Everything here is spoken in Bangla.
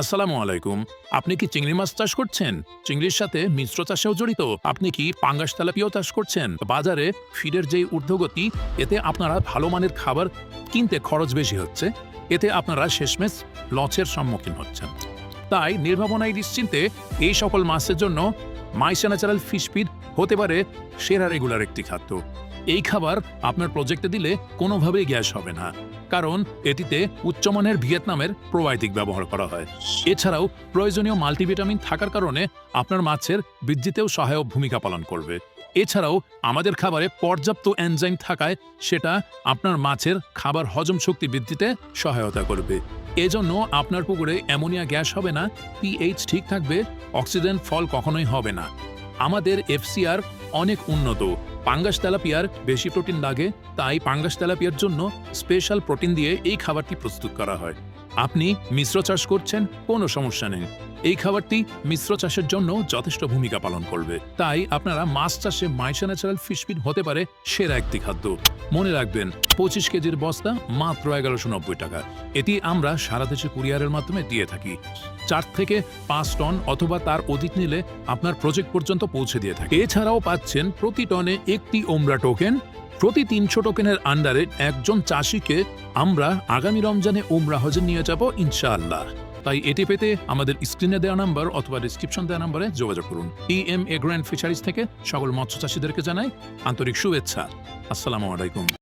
আসসালামু আলাইকুম। আপনি কি চিংড়ি মাছ চাষ করছেন? চিংড়ির সাথে মিশ্র চাষেও জড়িত। আপনি কি পাঙ্গাস তেলাপিয়াও চাষ করছেন? বাজারে ফিডের যে ঊর্ধ্বগতি, এতে আপনারা ভালো মানের খাবার কিনতে খরচ বেশি হচ্ছে। এতে আপনারা শেষমেশ লসের সম্মুখীন হচ্ছেন। তাই নির্ভাবনায় নিশ্চিন্তে এই সকল মাছের জন্য মাইসা ন্যাচারাল ফিশ ফিড হতে পারে সেরা রেগুলার একটি খাদ্য। এই খাবার আপনার প্রজেক্টে দিলে কোনোভাবেই গ্যাস হবে না। কারণ এটিতে উচ্চমানের ভিয়েতনামের প্রোবায়োটিক ব্যবহার করা হয়। এছাড়াও প্রয়োজনীয় মাল্টিভিটামিন থাকার কারণে আপনার মাছের বৃদ্ধিতেও সহায়ক ভূমিকা পালন করবে। এছাড়াও আমাদের খাবারে পর্যাপ্ত এনজাইম থাকায় সেটা আপনার মাছের খাবার হজম শক্তি বৃদ্ধিতে সহায়তা করবে। এজন্য আপনার পুকুরে অ্যামোনিয়া গ্যাস হবে না পিএইচ ঠিক থাকবে, অক্সিজেন ফল কখনোই হবে না। আমাদের এফসিআর অনেক উন্নত। পাঙ্গাস তেলাপিয়ার বেশি প্রোটিন লাগে, তাই পাঙ্গাস তেলাপিয়ার জন্য স্পেশাল প্রোটিন দিয়ে এই খাবারটি প্রস্তুত করা হয়। আপনি মিশ্র চাষ করছেন, কোনো সমস্যা নেই। এই খাবারটি মিশ্র চাষের জন্য যথেষ্ট ভূমিকা পালন করবে। তাই আপনারা মাছ চাষে মাইসা ন্যাচারাল ফিশফিড হতে পারে সেরা একটি খাদ্য। মনে রাখবেন, পঁচিশ কেজির বস্তা মাত্র এগারোশো নব্বই টাকা। এটি আমরা সারা দেশে কুরিয়ারের মাধ্যমে দিয়ে থাকি। চার থেকে পাঁচ টন অথবা তার অধিক নিলে আপনার প্রজেক্ট পর্যন্ত পৌঁছে দিয়ে থাকে। এছাড়াও পাচ্ছেন প্রতি টনে একটি ওমরা টোকেন প্রতি তিনশো টোকেনের আন্ডারে একজন চাষিকে আমরা আগামী রমজানে উমরা হজে নিয়ে যাব ইনশাআল্লাহ। তাই এটি পেতে আমাদের স্ক্রিনে দেওয়া নাম্বার অথবা ডিসক্রিপশন দেওয়া নাম্বারে যোগাযোগ করুন। E M A grand fisheries থেকে সকল মৎস্য চাষিদেরকে জানাই আন্তরিক শুভেচ্ছা। আসসালামু আলাইকুম।